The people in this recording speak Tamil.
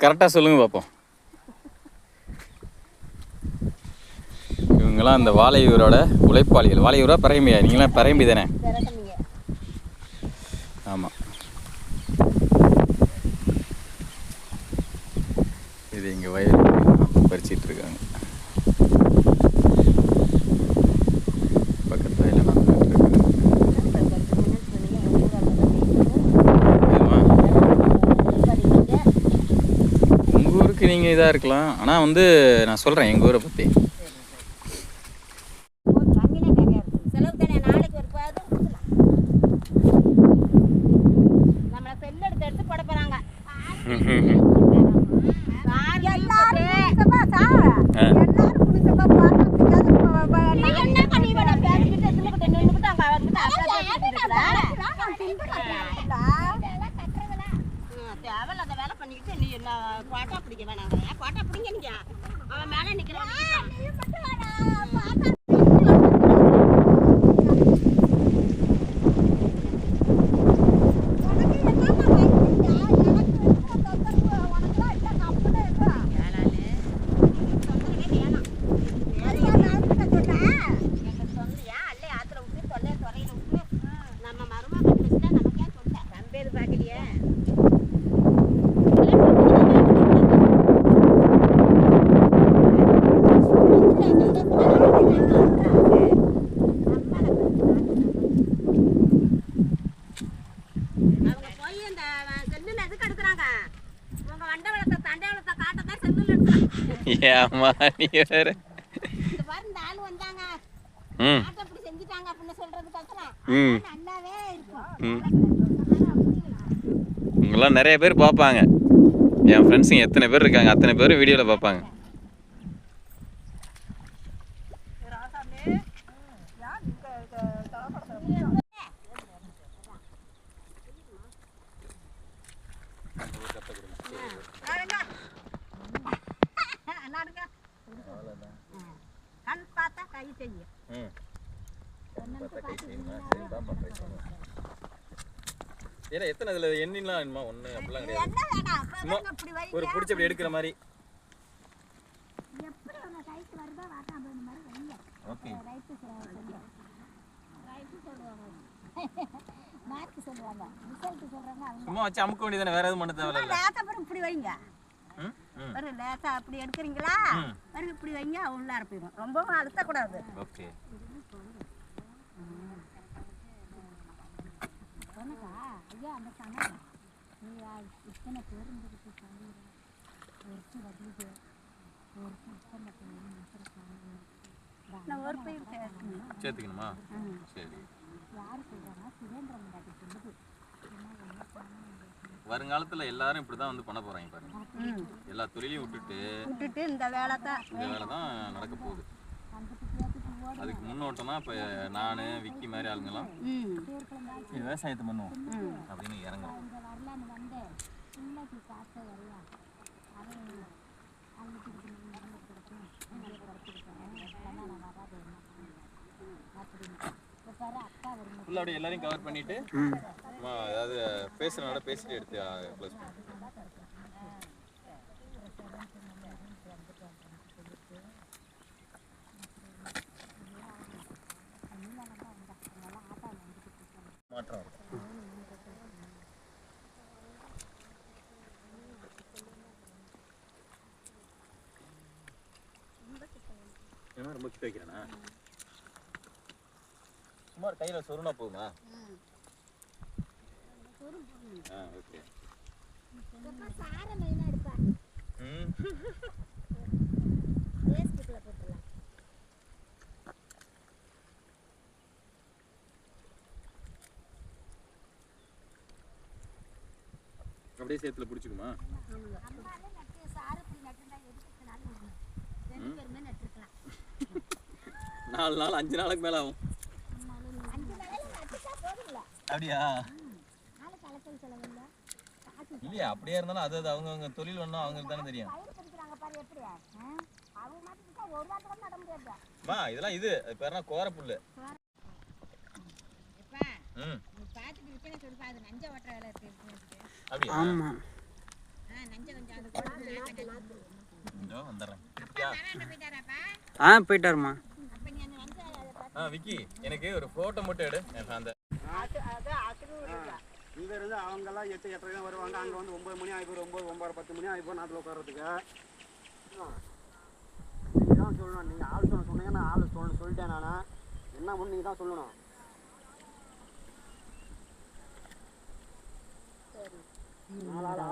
கரெக்டாக சொல்லுங்க பார்ப்போம் இவங்கெல்லாம் அந்த வாழையூரோட உழைப்பாளிகள். வாழையூரா பறையம்பியா நீங்களாம் பறையம்பி தானே? ஆமாம் இது இங்கே வயல் பறிச்சிட்டு நீங்கள் இதாக இருக்கலாம். ஆனால் வந்து நான் சொல்கிறேன் எங்கள் ஊரை பற்றி செலவு தானே நாளைக்கு ஒரு பாதும் கொடுக்கலாம் நம்மளை செல் எடுத்து எடுத்து போட போறாங்க என்ன பண்ணி பேசிக்கிட்டு எத்தனை நின்றுக்கிட்டு அங்கே அவர்கிட்ட தேவையில்ல அந்த வேலை பண்ணிக்கிட்டு நீ நான் குவாட்டா பிடிக்க வேணாம். குவாட்டா பிடிங்க நீங்க. அவன் மேலே நிற்கிறான் ஏமா நீ வேற? ம். ம். உங்களாம் நிறைய பேர் பார்ப்பாங்க. என் ஃப்ரெண்ட்ஸுங்க எத்தனை பேர் இருக்காங்க? அத்தனை பேர் வீடியோவில் பார்ப்பாங்க. ஏன்னா எத்தனை இதில் எண்ணிலாம் வேணுமா? ஒன்று அப்படிலாம் கிடையாது. ஒரு பிடிச்ச அப்படி எடுக்கிற மாதிரி. ஓகே. சும்மா வச்சு அமுக்க வேண்டியதானே வேற எதுவும் பண்ண தேவையில்ல. இப்படி வைங்க. ஒரு லேசா அப்படி எடுக்கிறீங்களா. பாருங்க இப்படி வைங்க உள்ளார போயிடும் ரொம்பவும் அழுத்தக்கூடாது. ஓகே. ஐயா அந்த சமையல் நீ இத்தனை பேர் இருந்துக்கிட்டு சமையல் ஒருத்தி வதிலுக்கு ஒருத்தி நான் ஒரு சேர்க்கணும் சேர்த்துக்கணுமா? சரி. யார் சொல்கிறாங்கன்னா சுரேந்திரன் பாட்டி சொல்லுது. வருங்காலத்தில் எல்லாரும் இப்படி தான் வந்து பண்ண போகிறாங்க பாருங்க. எல்லா தொழிலையும் விட்டுட்டு விட்டுட்டு இந்த வேலை தான் இந்த வேலை தான் நடக்க போகுது. அதுக்கு முன்னோட்டம்னா இப்போ நான் விக்கி மாதிரி ஆளுங்கெல்லாம் விவசாயத்தை பண்ணுவோம் அப்படின்னு இறங்குறோம். ஃபுல்லாக அப்படியே எல்லாரையும் கவர் பண்ணிட்டு சும்மா அதாவது பேசுகிறனால பேசிட்டு எடுத்து க்ளோஸ் மாற்றம் இருக்கும் என்ன ரொம்ப கிட்ட வைக்கிறேனா? சும்மா கையில் சொருனா போகுமா ஆ ஓகே. அப்படியே சேத்துல பிடிச்சிக்குமா? நாலு நாள் அஞ்சு நாளுக்கு மேலே ஆகும். அப்படியா? இல்லையா அப்படியே இருந்தாலும் அது அது அவங்கவுங்க தொழில் ஒன்றும் அவங்களுக்கு தானே தெரியும். அவங்க அம்மா இதெல்லாம் இது. அது பேர்னா ம். இருக்கு இருக்குன்னு வச்சுக்க. அப்படியா? ஆமாம் ஆ, போயிட்டாருமா ஆ விக்கி எனக்கு ஒரு போட்டோ மட்டும் எடு. அந்த இங்க இருந்து அவங்கெல்லாம் எட்டு எட்டரை தான் வருவாங்க. அங்க வந்து ஒன்பது மணி ஆகி போயிடும் ஒன்பது ஒன்பது பத்து மணி ஆகி போய் நாட்டில் உட்கார்றதுக்கு. நீங்க தான் சொல்லணும். நீங்க ஆள் சொல்ல சொன்னீங்கன்னா ஆள் சொல்ல சொல்லிட்டேன் நானு. என்ன பண்ணு நீங்க தான் சொல்லணும். நாலு ஆளா